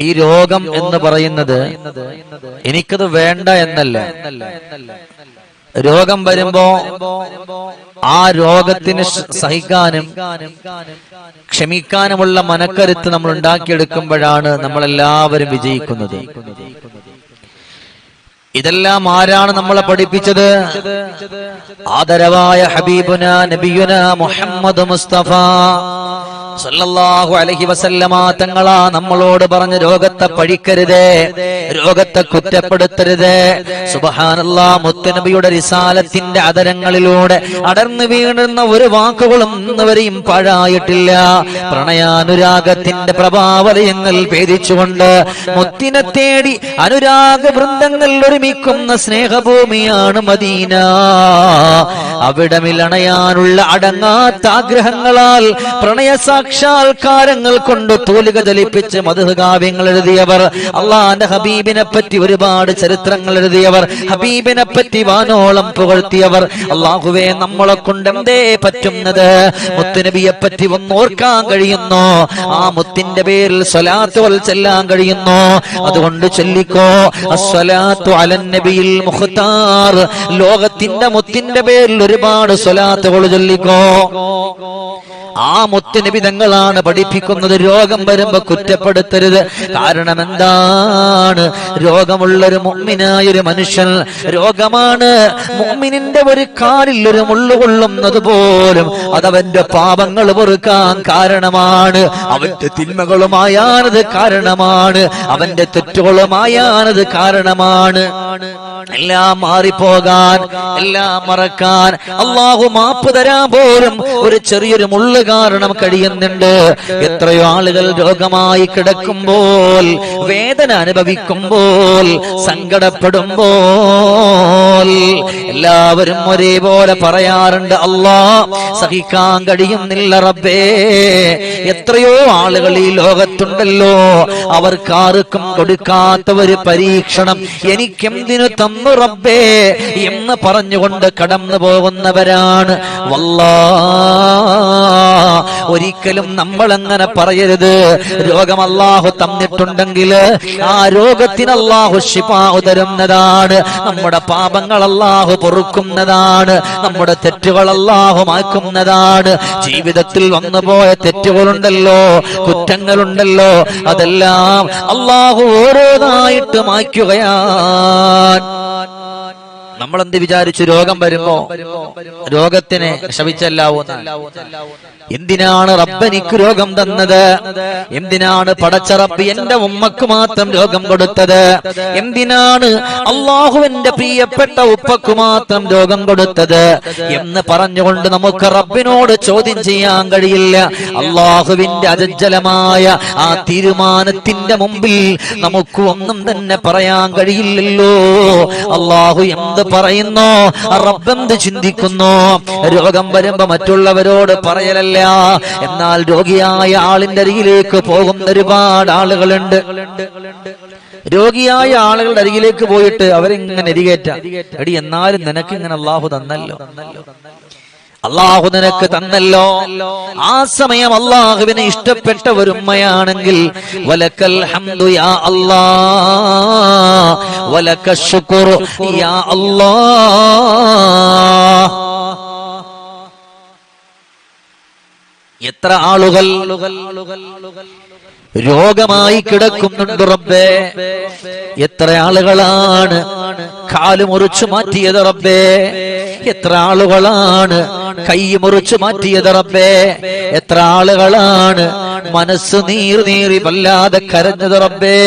ഈ രോഗം എന്ന് പറയുന്നത് എനിക്കത് വേണ്ട എന്നല്ല. രോഗം വരുമ്പോ ആ രോഗത്തിന് സഹിക്കാനും ക്ഷമിക്കാനുമുള്ള മനക്കരുത്ത് നമ്മൾ ഉണ്ടാക്കിയെടുക്കുമ്പോഴാണ് നമ്മളെല്ലാവരും വിജയിക്കുന്നത്. ഇതെല്ലാം ആരാണ് നമ്മളെ പഠിപ്പിച്ചത്? ആദരവായ ഹബീബുന നബിയുന മുഹമ്മദ് മുസ്തഫ. സല്ലല്ലാഹു അലൈഹി വസല്ലമ തങ്ങളാ നമ്മളോട് പറഞ്ഞ രോഗത്തെ പഴിക്കരുതേ രോഗത്തെ കുറ്റപ്പെടുത്തരുത്. സുബഹാനല്ലാ മുത്തനബിയുടെ റിസാലത്തിന്റെ അതരങ്ങളിലൂടെ അടർന്നു വീണുന്ന ഒരു വാക്കുകളും ഇന്നുവരെയും പാഴായിട്ടില്ല. പ്രണയാനുരാഗത്തിന്റെ പ്രഭാവലയങ്ങൾ ഭേദിച്ചുകൊണ്ട് മുത്തിനെ തേടി അനുരാഗ വൃന്ദങ്ങൾ ഒരുമിക്കുന്ന സ്നേഹഭൂമിയാണ് മദീന. അവിടെ അണയാനുള്ള അടങ്ങാത്ത ആഗ്രഹങ്ങളാൽ പ്രണയ സാക്ഷാത്കാരങ്ങൾ കൊണ്ട് തൂലിക ചലിപ്പിച്ച് മധുകാവ്യങ്ങൾ എഴുതിയവർ അള്ളാന്റെ ഹബീബിനെ പറ്റി ഒരുപാട് ചരിത്രങ്ങൾ എഴുതിയവർ ഹബീബിനെ പറ്റി വാനോളം പുകഴ്ത്തിയവർ. അള്ളാഹുവെ നമ്മളെ കൊണ്ട് എന്തേ പറ്റുന്നത്? മുത്തുനബിയെ പറ്റി ഒന്ന് ഓർക്കാൻ കഴിയുന്നു? ആ മുത്തിന്റെ പേരിൽ സ്വലാത്തുകൾ ചെല്ലാൻ കഴിയുന്നു? അതുകൊണ്ട് ചൊല്ലിക്കോ അസ്വലാത്തു അലൻ നബിയിൽ മുഖ്താർ. ലോകത്തിന്റെ മുത്തിന്റെ പേരിൽ ഒരുപാട് സ്വലാത്തുകൾ ചൊല്ലിക്കോ. ആ മുത്തുനബി തങ്ങളാണ് പഠിപ്പിക്കുന്നത്. രോഗം വരുമ്പോ കുറ്റപ്പെടുത്തരുത്. കാരണം എന്താണ് രോഗമുള്ളൊരു മുമ്മിനായ ഒരു മനുഷ്യൻ രോഗമാണ്. മുമ്മിനിന്റെ ഒരു കാലിൽ ഒരു മുള്ളു കൊള്ളുന്നത് പോലും അതവന്റെ പാപങ്ങൾ പൊറുക്കാൻ കാരണമാണ്. അവന്റെ തിന്മകളുമായാനത് കാരണമാണ്. അവന്റെ തെറ്റുകളുമായാനത് കാരണമാണ്. എല്ലാം മാറിപ്പോകാൻ എല്ലാം മറക്കാൻ. അള്ളാഹു മാപ്പ് തരാൻ പോലും ഒരു ചെറിയൊരു മുള്ളു കാരണം കഴിയുന്നുണ്ട്. എത്രയോ ആളുകൾ രോഗമായി കിടക്കുമ്പോൾ വേദന അനുഭവിക്കുമ്പോൾ സങ്കടപ്പെടുമ്പോൾ എല്ലാവരും ഒരേപോലെ പറയാറുണ്ട് അല്ലാ സഹിക്കാൻ കഴിയുന്നില്ല റബ്ബേ. എത്രയോ ആളുകൾ ഈ ലോകത്തുണ്ടല്ലോ. അവർക്കാർക്കും കൊടുക്കാത്ത ഒരു പരീക്ഷണം. എനിക്കെന്തിനു തന്നു റബ്ബേ എന്ന് പറഞ്ഞുകൊണ്ട് കടന്നു പോകുന്നവരാണ്. വല്ലാ ഒരിക്കലും നമ്മൾ അങ്ങനെ പറയരുത്? രോഗം അള്ളാഹു തന്നിട്ടുണ്ടെങ്കിൽ ആ രോഗത്തിന് അള്ളാഹു ശിപാഹു തരുന്നതാണ് നമ്മുടെ പാപങ്ങൾ അള്ളാഹു പൊറുക്കുന്നതാണ്. നമ്മുടെ തെറ്റുകൾ അള്ളാഹു മാക്കുന്നതാണ് ജീവിതത്തിൽ വന്നുപോയ തെറ്റുകളുണ്ടല്ലോ കുറ്റങ്ങളുണ്ടല്ലോ അതെല്ലാം അല്ലാഹു ഓരോന്നായിട്ട് മായ്ക്കുകയാണ്. നമ്മൾ എന്ത് വിചാരിച്ചു രോഗം വരുമ്പോ രോഗത്തിനെ ശവിച്ചല്ലാവുന്ന. എന്തിനാണ് റബ്ബനിക്ക് രോഗം തന്നത്? എന്തിനാണ് പടച്ച റബ്ബ് എന്റെ ഉമ്മക്ക് മാത്രം രോഗം കൊടുത്തത്? എന്തിനാണ് അള്ളാഹു എന്റെ പ്രിയപ്പെട്ട ഉപ്പക്ക് മാത്രം രോഗം കൊടുത്തത്? എന്ന് പറഞ്ഞുകൊണ്ട് നമുക്ക് റബ്ബിനോട് ചോദ്യം ചെയ്യാൻ കഴിയില്ല. അള്ളാഹുവിന്റെ അജജ്ജലമായ ആ തീരുമാനത്തിന്റെ മുമ്പിൽ നമുക്ക് ഒന്നും തന്നെ പറയാൻ കഴിയില്ലല്ലോ. അള്ളാഹു എന്ത് പറയുന്നു. റബ്ബെന്ത് ചിന്തിക്കുന്നു? രോഗം വരുമ്പോ മറ്റുള്ളവരോട് പറയലല്ല. എന്നാൽ രോഗിയായ ആളിന്റെ അരികിലേക്ക് പോകുന്ന ഒരുപാട് ആളുകളുണ്ട്. രോഗിയായ ആളുകളുടെ അരികിലേക്ക് പോയിട്ട് അവരിങ്ങനെ എരികേറ്റ എടി എന്നാലും നിനക്ക് ഇങ്ങനെ അള്ളാഹു തന്നല്ലോ. അള്ളാഹു നിനക്ക് തന്നല്ലോ. ആ സമയം അള്ളാഹുവിനെ ഇഷ്ടപ്പെട്ട ഒരു വലക്കൽ ഹംദു യാ അല്ലാ വലക്ക ശുക്ർ യാ അല്ലാ. എത്ര ആളുകൾ രോഗമായി കിടക്കുന്നുണ്ട് റബ്ബേ. എത്ര ആളുകളാണ് കാൽ മുറിച്ചു മാറ്റിയത് റബ്ബേ. എത്ര ആളുകളാണ് കൈ മുറിച്ചു മാറ്റിയത് റബ്ബേ. എത്ര ആളുകളാണ് മനസ്സ് നീർ നീറി വല്ലാതെ കരഞ്ഞത് റബ്ബേ.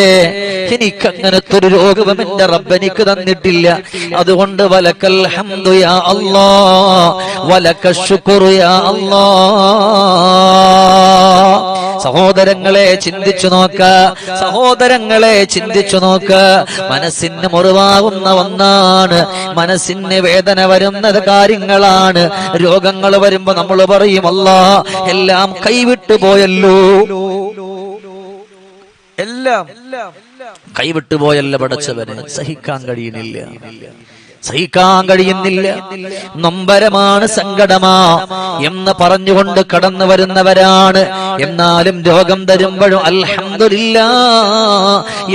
എനിക്ക് അങ്ങനത്തെ ഒരു രോഗവും എന്റെ റബ്ബ്. എനിക്ക് തന്നിട്ടില്ല. അതുകൊണ്ട് വലക്കൽ ഹംദു യാ അല്ലാ വലക്ക ശുക്റു അല്ലാ സഹോദരങ്ങളെ ചിന്തിച്ചു നോക്ക. സഹോദരങ്ങളെ ചിന്തിച്ചു നോക്ക. മനസ്സിന് മുറിവാകുന്ന ഒന്നാണ്. മനസ്സിന് വേദന വരുന്നത് കാര്യങ്ങളാണ്. രോഗങ്ങൾ വരുമ്പോ നമ്മൾ പറയുമല്ല എല്ലാം കൈവിട്ടു പോയല്ലോ. എല്ലാം കൈവിട്ടു പോയല്ല പടച്ചവന് സഹിക്കാൻ കഴിയുന്നില്ല. സഹിക്കാൻ കഴിയുന്നില്ല നൊമ്പരമാണ് സങ്കടമാ. എന്ന് പറഞ്ഞുകൊണ്ട് കടന്നു വരുന്നവരാണ്. എന്നാലും രോഗം തരുമ്പോഴും അൽഹമില്ല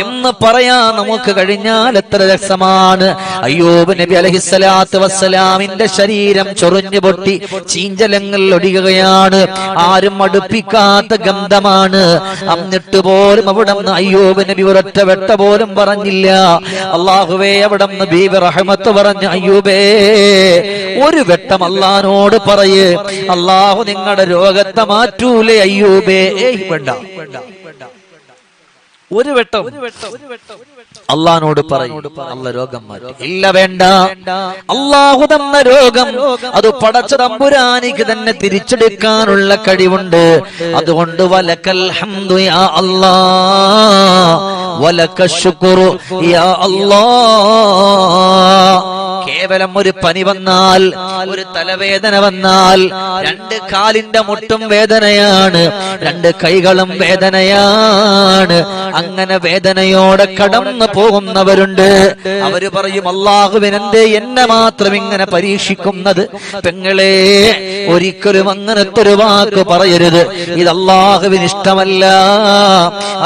എന്ന് പറയാ നമുക്ക് കഴിഞ്ഞാൽ എത്ര രസമാണ്. അയ്യോബ് നബി അലഹിസ്സലാത്തു വസ്സലാമിന്റെ ശരീരം ചൊറിഞ്ഞു പൊട്ടി ചീഞ്ചലങ്ങൾ ഒടിയുകയാണ്. ആരും അടുപ്പിക്കാത്ത ഗന്ധമാണ്. എന്നിട്ട് പോലും അവിടെ അയ്യൂബ് നബി ഒരൊറ്റ വെട്ട പോലും പറഞ്ഞില്ല. അള്ളാഹുവേ അവിടെ ബീബി റഹ്മത്ത് പറഞ്ഞു അയ്യൂബേ ഒരു വെട്ടം അള്ളഹാനോട് പറയേ. അള്ളാഹു നിങ്ങളുടെ രോഗത്തെ മാറ്റൂലേ അയ്യൂബേ. വേണ്ട. ഒരു വെട്ടം ഒരു വെട്ടം ഒരു വെട്ടം അള്ളഹാനോട് പറയും. അള്ള രോഗം മാറ്റി. ഇല്ല വേണ്ട. അള്ളാഹു തന്ന രോഗം അത് പടച്ച തമ്പുരാനിക്ക് തന്നെ തിരിച്ചെടുക്കാനുള്ള കഴിവുണ്ട്. അതുകൊണ്ട് വലക്കൽ ഹംദു യാ അല്ലാ. വലക ശുക്രു യാ അല്ലാ. കേവലം ഒരു പനി വന്നാൽ ഒരു തലവേദന വന്നാൽ രണ്ട് കാലിന്റെ മുട്ടും വേദനയാണ് രണ്ട് കൈകളും വേദനയാണ്. അങ്ങനെ വേദനയോടെ കടന്നു പോകുന്നവരുണ്ട്. അവർ പറയും അള്ളാഹുവിനെന്തേ എന്നെ മാത്രം ഇങ്ങനെ പരീക്ഷിക്കുന്നത്? പെങ്ങളെ ഒരിക്കലും അങ്ങനത്തെ ഒരു വാക്ക് പറയരുത്. ഇത് അള്ളാഹുവിന് ഇഷ്ടമല്ല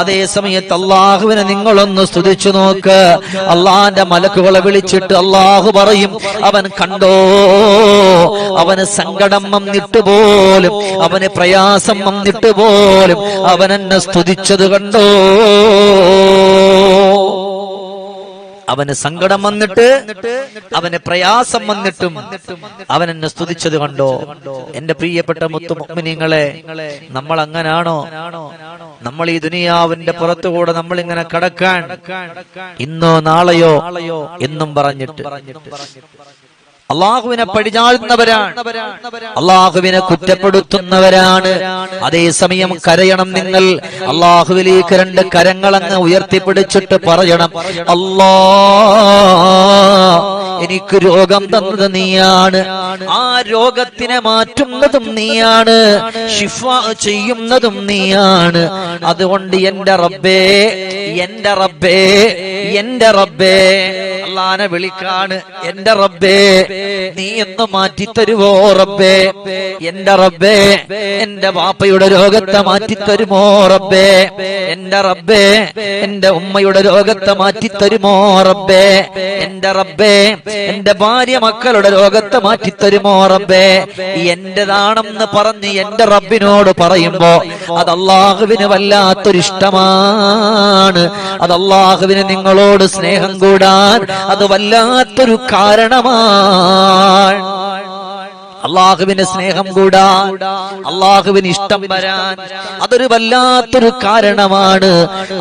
അതേ സമയത്ത് അള്ളാഹുവിനെ നിങ്ങളൊന്ന് സ്തുതിച്ചു നോക്ക്. അള്ളാന്റെ മലക്കുകളെ വിളിച്ചിട്ട് അള്ളാഹു പറയും അവൻ കണ്ടോ? അവന് സങ്കടം വന്നിട്ട് പോലും അവന് പ്രയാസം വന്നിട്ട് പോലും അവനെന്നെ സ്തുതിച്ചത് കണ്ടോ? അവന് സങ്കടം വന്നിട്ട് അവന് പ്രയാസം വന്നിട്ടും അവൻ എന്നെ സ്തുതിച്ചത് കണ്ടോ? എന്റെ പ്രിയപ്പെട്ട മുത്തു മുഗ്മിനിങ്ങളെ നമ്മൾ അങ്ങനാണോ നമ്മൾ ഈ ദുനിയാവിന്റെ പുറത്തുകൂടെ നമ്മൾ ഇങ്ങനെ കടക്കാൻ ഇന്നോ നാളെയോ എന്നും പറഞ്ഞിട്ട്. അള്ളാഹുവിനെ പടിഞ്ഞാഴുന്നവരാണ് അള്ളാഹുവിനെ കുറ്റപ്പെടുത്തുന്നവരാണ്. അതേസമയം കരയണം നിങ്ങൾ. അള്ളാഹുവിലേക്ക് രണ്ട് കരങ്ങളങ്ങ് ഉയർത്തിപ്പിടിച്ചിട്ട് പറയണം. അല്ലാ എനിക്ക് രോഗം തന്നത് നീയാണ്. ആ രോഗത്തിനെ മാറ്റുന്നതും നീയാണ്. ഷിഫ ചെയ്യുന്നതും നീയാണ്. അതുകൊണ്ട് എന്റെ റബ്ബേ എന്റെ റബ്ബേ എന്റെ റബ്ബേ. അള്ളാനെ വിളിക്കാണ്. എന്റെ റബ്ബേ. നീ എന്ന് മാറ്റി തരുവോ റബ്ബേ? എന്റെ റബ്ബേ എന്റെ വാപ്പയുടെ രോഗത്തെ മാറ്റി തരുമോ റബ്ബേ? എന്റെ റബ്ബേ എന്റെ ഉമ്മയുടെ രോഗത്തെ മാറ്റി തരുമോ റബ്ബേ? എന്റെ റബ്ബേ എന്റെ ഭാര്യ മക്കളുടെ രോഗത്തെ മാറ്റി തരുമോ റബ്ബേ? എന്റേതാണെന്ന് പറഞ്ഞ് എന്റെ റബ്ബിനോട് പറയുമ്പോ അത് അള്ളാഹുവിന് വല്ലാത്തൊരു ഇഷ്ടമാണ് അത് അള്ളാഹുവിന് നിങ്ങളോട് സ്നേഹം കൂടാൻ അത് വല്ലാത്തൊരു കാരണമാണ് അള്ളാഹുവിന് സ്നേഹം കൂടാൻ അള്ളാഹുവിന് ഇഷ്ടം വരാൻ അതൊരു വല്ലാത്തൊരു കാരണമാണ്.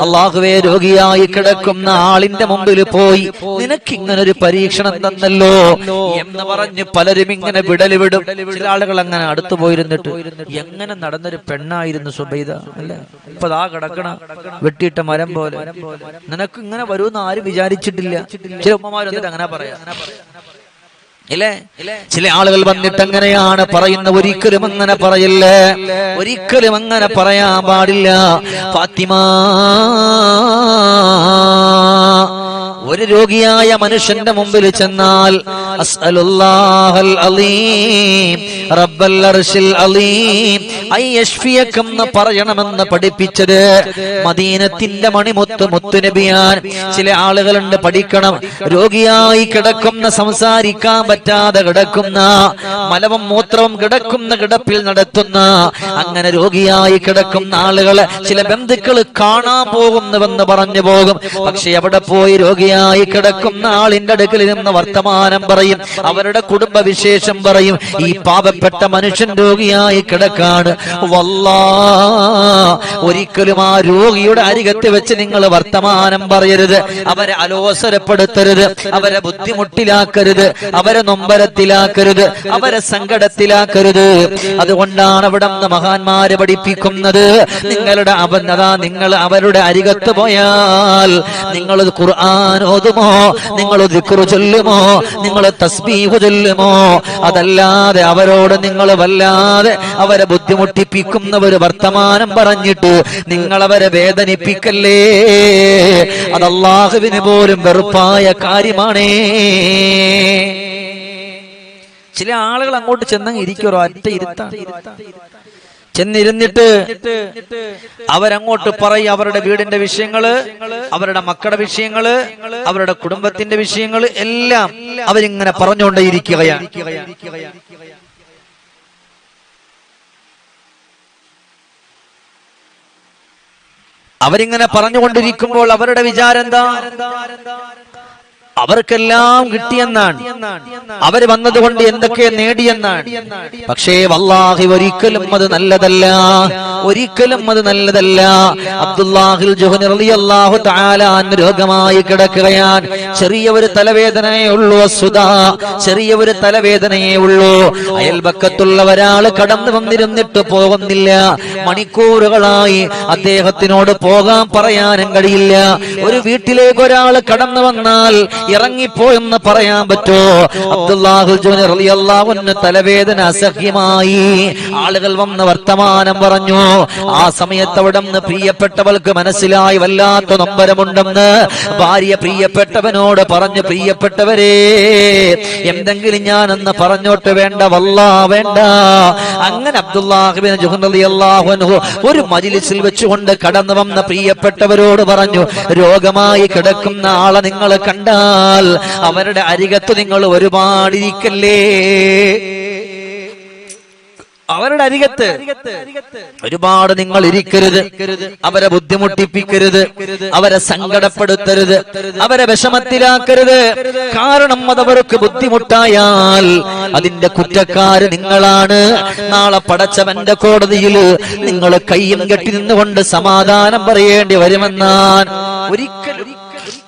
അള്ളാഹുവെ രോഗിയായി കിടക്കുന്ന ആളിന്റെ മുമ്പിൽ പോയി നിനക്ക് ഇങ്ങനെ ഒരു പരീക്ഷണം തന്നല്ലോ എന്ന് പറഞ്ഞ് പലരും ഇങ്ങനെ വിടൽ വിടും. ചില ആളുകൾ അങ്ങനെ അടുത്തു പോയിരുന്നിട്ട് എങ്ങനെ നടന്നൊരു പെണ്ണായിരുന്നു സുബൈദ അല്ലെ? ഇപ്പൊ ദാ കിടക്കണ വെട്ടിയിട്ട മരം പോലെ. നിനക്ക് ഇങ്ങനെ വരുമെന്ന് ആരും വിചാരിച്ചിട്ടില്ല. ചില ഉമ്മമാരും അങ്ങനെ പറയാം. ചില ആളുകൾ വന്നിട്ട് അങ്ങനെയാണ് പറയുന്ന ഒരിക്കലും അങ്ങനെ പറയില്ല. ഒരിക്കലും അങ്ങനെ പറയാൻ പാടില്ല. ഫാത്തിമ ഒരു രോഗിയായ മനുഷ്യന്റെ മുമ്പിൽ ചെന്നാൽ എന്ന് പറയണമെന്ന് പഠിപ്പിച്ചത് മദീനത്തിന്റെ മണിമുത്ത് മുത്തുനബിയാൻ. ചില ആളുകളുണ്ട് പഠിക്കണം രോഗിയായി കിടക്കുന്ന സംസാരിക്കാൻ പറ്റാതെ കിടക്കുന്ന മലവും മൂത്രവും കിടക്കുന്ന കിടപ്പിൽ നടത്തുന്ന അങ്ങനെ രോഗിയായി കിടക്കുന്ന ആളുകളെ ചില ബന്ധുക്കൾ കാണാൻ പോകുന്നുവെന്ന് പറഞ്ഞു പോകും. പക്ഷെ എവിടെ പോയി രോഗിയായി കിടക്കുന്ന ആളിന്റെ അടുക്കൽ നിന്ന് വർത്തമാനം പറയും. അവരുടെ കുടുംബ വിശേഷം പറയും. ഈ പാപപ്പെട്ട മനുഷ്യൻ രോഗിയായി കിടക്കാണ്. വല്ലാ ഒരിക്കലും ആ രോഗിയുടെ അരികത്ത് വെച്ച് നിങ്ങൾ വർത്തമാനം പറയരുത്. അവരെ അലോസരപ്പെടുത്തരുത്. അവരെ ബുദ്ധിമുട്ടിലാക്കരുത്. അവരെ നൊമ്പരത്തിലാക്കരുത്. അവരെ സങ്കടത്തിലാക്കരുത്. അതുകൊണ്ടാണ് അവിടെ മഹാന്മാരെ പഠിപ്പിക്കുന്നത്. നിങ്ങളുടെ അവനത നിങ്ങൾ അവരുടെ അരികത്ത് പോയാൽ നിങ്ങൾ ഖുർആൻ ഓതുമോ? നിങ്ങൾ ദിക്റു ചൊല്ലുമോ? നിങ്ങൾ തസ്ബീഹ് ചൊല്ലുമോ? അതല്ലാതെ അവരോട് നിങ്ങൾ വല്ലാതെ അവരെ ബുദ്ധിമുട്ടിപ്പിക്കുന്ന ഒരു വർത്തമാനം പറഞ്ഞിട്ട് നിങ്ങൾ അവരെ വേദനിപ്പിക്കല്ലേ? അത് അള്ളാഹുവിന് പോലും വെറുപ്പായ കാര്യമാണേ. ചില ആളുകൾ അങ്ങോട്ട് ചെന്നങ്ങ് ഇരിക്കും ഒറ്റ ഇരുത്താണ് ചെന്നിരുന്നിട്ട് അവരങ്ങോട്ട് പറയും അവരുടെ വീടിന്റെ വിഷയങ്ങൾ അവരുടെ മക്കളുടെ വിഷയങ്ങൾ അവരുടെ കുടുംബത്തിന്റെ വിഷയങ്ങൾ എല്ലാം അവരിങ്ങനെ പറഞ്ഞുകൊണ്ടേയിരിക്കുകയാണ്. അവരിങ്ങനെ പറഞ്ഞുകൊണ്ടിരിക്കുമ്പോൾ അവരുടെ വിചാരം എന്താ? അവർക്കെല്ലാം കിട്ടിയെന്നാണ്. അവർ വന്നതുകൊണ്ട് എന്തൊക്കെ നേടിയെന്നാണ്. പക്ഷേ വല്ലാഹി ഒരിക്കലും അത് നല്ലതല്ല. ഒരിക്കലും അത് നല്ലതല്ല. അബ്ദുല്ലാഹിൽ ജുഹനി റളിയല്ലാഹു തആല അന്ന് രോഗമായി കിടക്കുകയാൻ ചെറിയ ഒരു തലവേദനയേ ഉള്ളൂ അസുത. ചെറിയ ഒരു തലവേദനയേ ഉള്ളൂ. അയൽപക്കത്തുള്ള ഒരാൾ കടന്നു വന്നിരുന്നിട്ട് പോകുന്നില്ല. മണിക്കൂറുകളായി അദ്ദേഹത്തിനോട് പോകാൻ പറയാനും കഴിയില്ല. ഒരു വീട്ടിലേക്ക് ഒരാൾ കടന്നു വന്നാൽ ഇറങ്ങിപ്പോയെന്ന് പറയാൻ പറ്റോ? അബ്ദുല്ലാഹു റളിയല്ലാഹുവിന് തലവേദന അസഹ്യമായി. ആളുകൾ വന്ന് വർത്തമാനം പറഞ്ഞു. ആ സമയത്ത് അവിടെ നിന്ന് പ്രിയപ്പെട്ടവൾക്ക് മനസ്സിലായി വല്ലാത്ത നൊമ്പരമുണ്ടെന്ന് ഭാര്യ പ്രിയപ്പെട്ടവനോട് പറഞ്ഞു പ്രിയപ്പെട്ടവരെ എന്തെങ്കിലും ഞാനെന്ന് പറഞ്ഞോട്ട് വേണ്ട വല്ലാ വേണ്ട. അങ്ങനെ അബ്ദുല്ലാഹിബിൻ ജുഹൻ ഒരു മജിലിസിൽ വെച്ചുകൊണ്ട് കടന്നു വന്ന പ്രിയപ്പെട്ടവരോട് പറഞ്ഞു രോഗമായി കിടക്കുന്ന ആളെ നിങ്ങൾ കണ്ടാൽ അവരുടെ അരികത്ത് നിങ്ങൾ ഒരുപാടിരിക്കല്ലേ? അവരുടെ അരികത്ത് ഒരുപാട് നിങ്ങൾ ഇരിക്കരുത്. അവരെ ബുദ്ധിമുട്ടിപ്പിക്കരുത്. അവരെ സങ്കടപ്പെടുത്തരുത്. അവരെ വിഷമത്തിലാക്കരുത്. കാരണം അതവർക്ക് ബുദ്ധിമുട്ടായാൽ അതിന്റെ കുറ്റക്കാര് നിങ്ങളാണ്. നാളെ പടച്ചവന്റെ കോടതിയിൽ നിങ്ങൾ കയ്യും കെട്ടി നിന്നുകൊണ്ട് സമാധാനം പറയേണ്ടി വരുമെന്നാൻ ഒരിക്കലും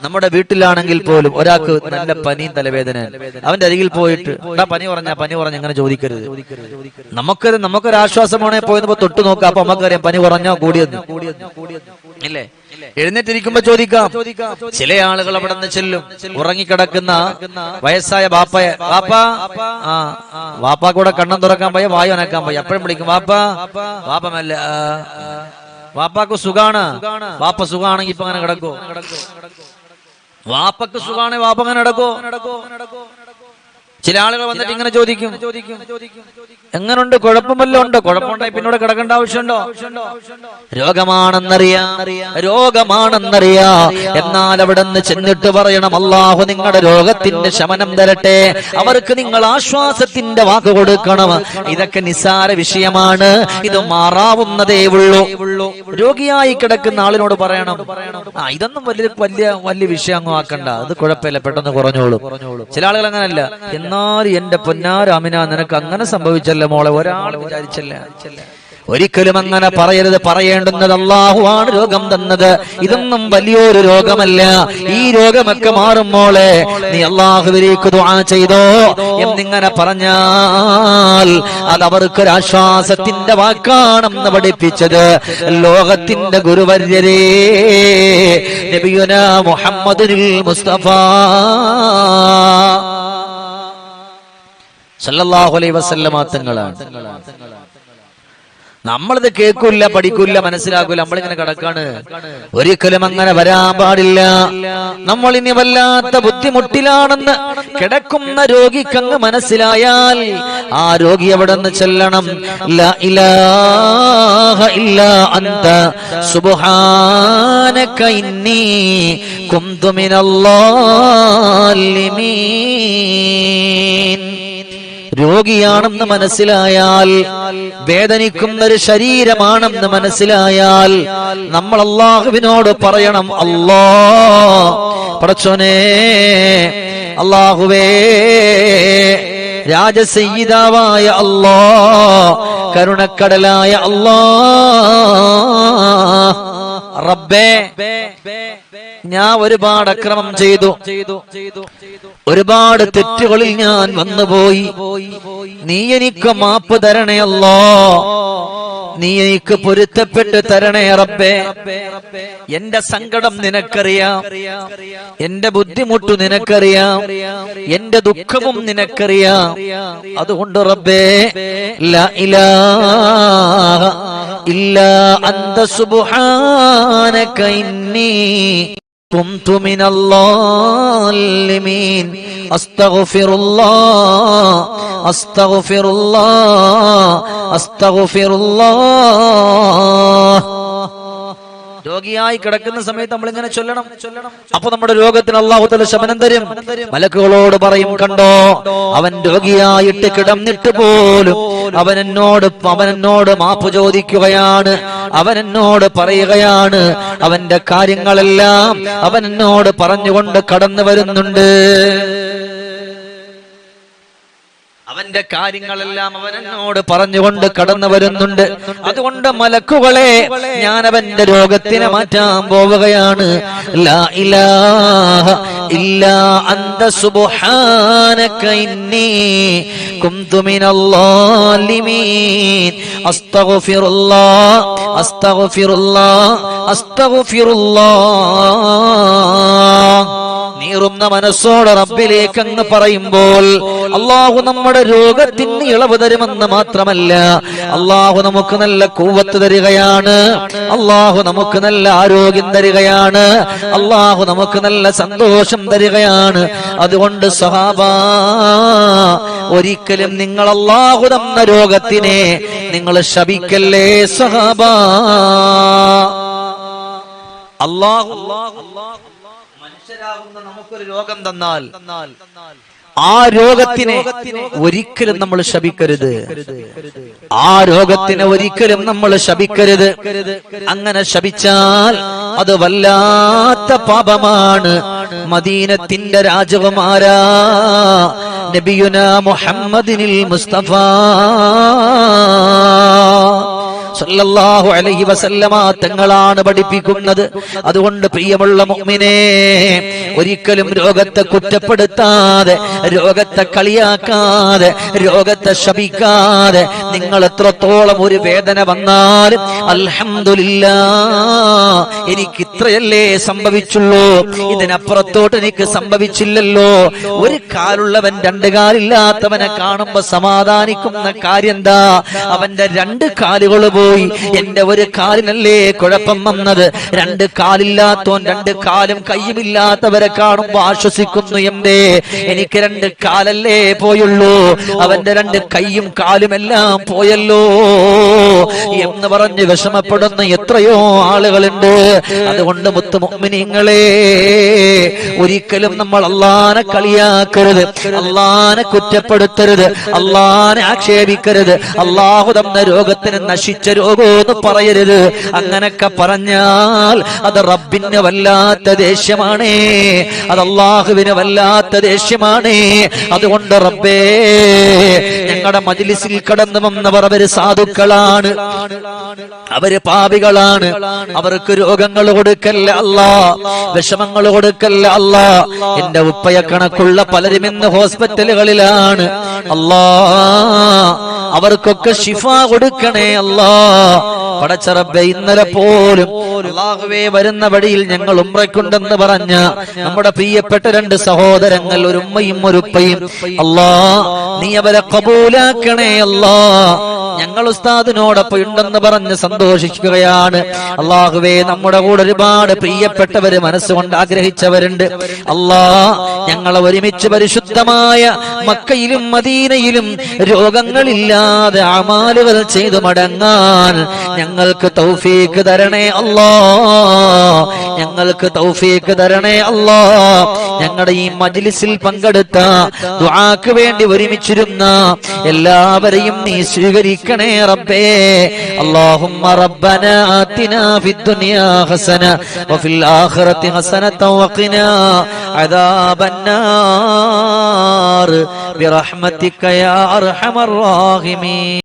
നമ്മുടെ വീട്ടിലാണെങ്കിൽ പോലും ഒരാൾക്ക് നല്ല പനിയും തലവേദന അവന്റെ അരികിൽ പോയിട്ട് "എടാ, പനി പറഞ്ഞ പനി പറഞ്ഞ ഇങ്ങനെ ചോദിക്കരുത്. നമുക്കത് നമുക്കൊരു ആശ്വാസമാണെ പോയപ്പോ തൊട്ട് നോക്കാം അപ്പൊ നമുക്കറിയാം പനി കുറഞ്ഞോ കൂടിയെന്ന്. ഇല്ലേ? എഴുന്നേറ്റിരിക്കുമ്പോ ചോദിക്കാം. ചില ആളുകൾ അവിടെ നിന്ന് ചെല്ലും. ഉറങ്ങിക്കിടക്കുന്ന വയസ്സായ ബാപ്പയെ ബാപ്പ ആ വാപ്പ കൂടെ കണ്ണം തുറക്കാൻ പോയ വായു അനക്കാൻ പോയി. അപ്പോഴും വിളിക്കും വാപ്പ വാപ്പ. മെല്ലെ വാപ്പാക്ക് സുഖാണ്. വാപ്പ സുഖാണെങ്കി ഇപ്പൊ അങ്ങനെ കിടക്കോ വാപ്പക്ക് സുഖാണ് വാപ്പ അങ്ങനെ നടക്കോ. ചില ആളുകൾ വന്നിട്ട് ഇങ്ങനെ ചോദിക്കും. എങ്ങനുണ്ട്? കുഴപ്പമല്ലോ ഉണ്ടോ കുഴപ്പമുണ്ടായി പിന്നോട് കിടക്കേണ്ട ആവശ്യമുണ്ടോ? രോഗമാണെന്നറിയാ. രോഗമാണെന്നറിയാ. എന്നാൽ അവിടെ നിന്ന് ചെന്നിട്ട് പറയണം അള്ളാഹു നിങ്ങളുടെ രോഗത്തിന്റെ ശമനം തരട്ടെ. അവർക്ക് നിങ്ങൾ ആശ്വാസത്തിന്റെ വാക്ക് കൊടുക്കണം. ഇതൊക്കെ നിസ്സാര വിഷയമാണ്. ഇത് മാറാവുന്നതേ ഉള്ളൂ. രോഗിയായി കിടക്കുന്ന ആളിനോട് പറയണം. ആ ഇതൊന്നും വലിയ വലിയ വലിയ വിഷയം അങ്ങ് ആക്കണ്ട. അത് കുഴപ്പമില്ല. പെട്ടെന്ന് കുറഞ്ഞോളൂ. ചില ആളുകൾ അങ്ങനല്ല. എന്നാലും എന്റെ പൊന്നാരാമിന നിനക്ക് അങ്ങനെ സംഭവിച്ചല്ല മോളെ? ഒരാൾ വിചാരിച്ചല്ല. ഒരിക്കലും അങ്ങനെ പറയരുത്. പറയേണ്ടുന്നത് അള്ളാഹുവാണ് രോഗം തന്നത്. ഇതൊന്നും വലിയൊരു രോഗമല്ല. ഈ രോഗമൊക്കെ മാറും മോളെ. നീ അള്ളാഹുവിലേക്ക് ദുആ ചെയ്തോ എന്നിങ്ങനെ പറഞ്ഞാൽ അത് അവർക്കൊരു ആശ്വാസത്തിന്റെ വാക്കാണെന്ന് പഠിപ്പിച്ചത്. ലോകത്തിന്റെ ഗുരുവര്യരേ നബിയുന മുസ്തഫ. സല്ലല്ലാഹു അലൈഹി വസല്ലമ തങ്ങളാണ്. നമ്മളിത് കേൾക്കൂല പഠിക്കൂല മനസ്സിലാക്കൂല നമ്മളിങ്ങനെ കിടക്കാണ്. ഒരിക്കലും അങ്ങനെ വരാൻ പാടില്ല. നമ്മൾ ഇനി വല്ലാത്ത ബുദ്ധിമുട്ടിലാണെന്ന് കിടക്കുന്ന രോഗിക്കങ്ങ് മനസ്സിലായാൽ ആ രോഗി അവിടെ നിന്ന് ചെല്ലണം? ലാ രോഗിയാണെന്ന് മനസ്സിലായാൽ വേദനിക്കുന്ന ഒരു ശരീരമാണെന്ന് മനസ്സിലായാൽ നമ്മൾ അള്ളാഹുവിനോട് പറയണം അല്ലാ പടച്ചോനെ അള്ളാഹുവേ രാജസയ്യിതാവായ അല്ലോ കരുണക്കടലായ അല്ലോ. റബ്ബേ ഞാൻ ഒരുപാട് അക്രമം ചെയ്തു. ഒരുപാട് തെറ്റുകളിൽ ഞാൻ വന്നുപോയി. നീ എനിക്ക് മാപ്പ് തരണയല്ലോ നീ എനിക്ക് പൊരുത്തപ്പെട്ട് തരണേ റബ്ബേ. എന്റെ സങ്കടം നിനക്കറിയാം. എന്റെ ബുദ്ധിമുട്ട് നിനക്കറിയാം. എന്റെ ദുഃഖവും നിനക്കറിയാം. അതുകൊണ്ട് റബ്ബേ ഇല്ല അന്ത സുബ്ഹാനക ഇന്നി كنت من الظالمين. أستغفر الله أستغفر الله أستغفر الله. രോഗിയായി കിടക്കുന്ന സമയത്ത് നമ്മൾ ഇങ്ങനെ ചൊല്ലണം. അപ്പൊ നമ്മുടെ രോഗത്തിന് അള്ളാഹുത്തല ശമനം തരും. മലക്കുകളോട് പറയും കണ്ടോ അവൻ രോഗിയായിട്ട് കിടന്നിട്ട് പോലും അവൻ എന്നോട് അവൻ എന്നോട് മാപ്പ് ചോദിക്കുകയാണ്. അവൻ എന്നോട് പറയുകയാണ് അവന്റെ കാര്യങ്ങളെല്ലാം അവൻ എന്നോട് പറഞ്ഞുകൊണ്ട് കടന്നു വരുന്നുണ്ട്. അവന്റെ കാര്യങ്ങളെല്ലാം അവൻ എന്നോട് പറഞ്ഞുകൊണ്ട് കടന്നു വരുന്നുണ്ട്. അതുകൊണ്ട് മലക്കുകളെ ഞാൻ അവന്റെ രോഗത്തിനെ മാറ്റാൻ പോവുകയാണ്. ലാ ഇലാഹ ഇല്ലാ നീറുന്ന മനസ്സോടെ റബ്ബിലേക്ക് അങ്ങ് പറയുമ്പോൾ അള്ളാഹു നമ്മുടെ രോഗത്തിന് ഇളവ് തരുമെന്ന് മാത്രമല്ല അള്ളാഹു നമുക്ക് നല്ല കൂവത്ത് തരികയാണ് അള്ളാഹു നമുക്ക് നല്ല ആരോഗ്യം തരികയാണ് അള്ളാഹു നമുക്ക് നല്ല സന്തോഷം തരികയാണ്. അതുകൊണ്ട് സഹാബ ഒരിക്കലും നിങ്ങൾ അള്ളാഹു തന്ന രോഗത്തിനെ നിങ്ങൾ ശപിക്കല്ലേ സഹാബ? അള്ളാഹു അള്ളാഹു മനുഷ്യരാകുന്ന നമുക്കൊരു രോഗം തന്നാൽ ആ രോഗത്തിനെ ഒരിക്കലും നമ്മൾ ശപിക്കരുത്. ആ രോഗത്തിനെ ഒരിക്കലും നമ്മൾ ശപിക്കരുത്. അങ്ങനെ ശപിച്ചാൽ അത് വല്ലാത്ത പാപമാണ്. മദീനത്തിന്റെ രാജകുമാരാ നബിയുന മുഹമ്മദിനിൽ മുസ്തഫ. സല്ലല്ലാഹു അലൈഹി വസല്ലമ തങ്ങളാണ് പഠിപ്പിക്കുന്നത്. അതുകൊണ്ട് പ്രിയമുള്ള മുഅ്മിനേ ഒരിക്കലും രോഗത്തെ കുറ്റപ്പെടുത്താതെ രോഗത്തെ കളിയാക്കാതെ രോഗത്തെ ശപിക്കാതെ നിങ്ങൾ എത്രത്തോളം ഒരു വേദന വന്നാലും അൽഹംദുലില്ലാ എനിക്ക് ഇത്രയല്ലേ സംഭവിച്ചുള്ളൂ. ഇതിനപ്പുറത്തോട്ട് എനിക്ക് സംഭവിച്ചില്ലല്ലോ. ഒരു കാലുള്ളവൻ രണ്ട് കാലില്ലാത്തവനെ കാണുമ്പോ സമാധാനിക്കുന്ന കാര്യം എന്താ? അവന്റെ രണ്ട് കാലുകൾ പോയി. എന്റെ ഒരു കാലിനല്ലേ കുഴപ്പം വന്നത്? രണ്ട് കാലില്ലാത്തോൻ രണ്ട് കാലും കയ്യുമില്ലാത്തവരെ കാണുമ്പോ ആശ്വസിക്കുന്നു എന്തേ? എനിക്ക് രണ്ട് കാലല്ലേ പോയുള്ളൂ. അവന്റെ രണ്ട് കൈയും കാലുമെല്ലാം പോയല്ലോ എന്ന് പറഞ്ഞ് വിഷമപ്പെടുന്ന എത്രയോ ആളുകളുണ്ട്. അതുകൊണ്ട് മുത്തു മുഗ്മിനിങ്ങളെ ഒരിക്കലും നമ്മൾ അള്ളാനെ കളിയാക്കരുത്. അള്ളാനെ കുറ്റപ്പെടുത്തരുത്. അള്ളാനെ ആക്ഷേപിക്കരുത്. അള്ളാഹു തന്ന രോഗത്തിന് നശിച്ച രോഗമെന്ന് പറയരുത്. അങ്ങനൊക്കെ പറഞ്ഞാൽ അത് റബ്ബിന് വല്ലാത്ത ദേഷ്യമാണേ. അത് അള്ളാഹുവിന് വല്ലാത്ത ദേഷ്യമാണേ. അതുകൊണ്ട് റബ്ബേ ഞങ്ങളുടെ മജിലിസിൽ കടന്നു വന്നവർ അവർ സാധുക്കളാണ്. അവർ പാപികളാണ് അവർക്ക് രോഗങ്ങൾ കൊടുക്കല്ല അല്ല. വിഷമങ്ങൾ കൊടുക്കല്ല അല്ല. എന്റെ ഉപ്പയ കണക്കുള്ള പലരും ഇന്ന് ഹോസ്പിറ്റലുകളിലാണ്. അല്ലാ അവർക്കൊക്കെ ഷിഫ കൊടുക്കണേ അല്ലാ. പടച്ചറബെ ഇന്നലെ പോലും അള്ളാഹുവേ വരുന്ന വഴിയിൽ ഞങ്ങൾ ഉമ്രയ്ക്കുണ്ടെന്ന് പറഞ്ഞ നമ്മുടെ പ്രിയപ്പെട്ട രണ്ട് സഹോദരങ്ങൾ ഒരു ഉമ്മയും ഒരു ഉപ്പയും. അല്ലാ നീ അവരെ കബൂലാക്കണേ അല്ലാ ഞങ്ങൾ ഉസ്താദിനോടൊപ്പം ഉണ്ടെന്ന് പറഞ്ഞ് സന്തോഷിക്കുകയാണ്. അള്ളാഹുവേ നമ്മുടെ കൂടെ ഒരുപാട് പ്രിയപ്പെട്ടവര് മനസ്സുകൊണ്ട് ആഗ്രഹിച്ചവരുണ്ട്. അല്ലാ ഞങ്ങളെ ഒരുമിച്ച് പരിശുദ്ധമായ മക്കയിലും മദീനയിലും രോഗങ്ങളില്ലാതെ അമാലുകൾ ചെയ്തു മടങ്ങാൻ ഞങ്ങൾക്ക് തൗഫീക്ക് തരണേ അല്ലാ ഞങ്ങൾക്ക് തൗഫീക്ക് തരണേ അല്ലാ ഞങ്ങളുടെ ഈ മജ്ലിസിൽ പങ്കെടുത്ത ദുആക്ക് വേണ്ടി ഒരുമിച്ചിരുന്ന എല്ലാവരെയും നീ സ്വീകരിക്കണേ റബ്ബേ اللهم ربنا آتنا في الدنيا حسنة وفي الآخرة حسنة وقنا عذاب النار برحمتك يا أرحم الراحمين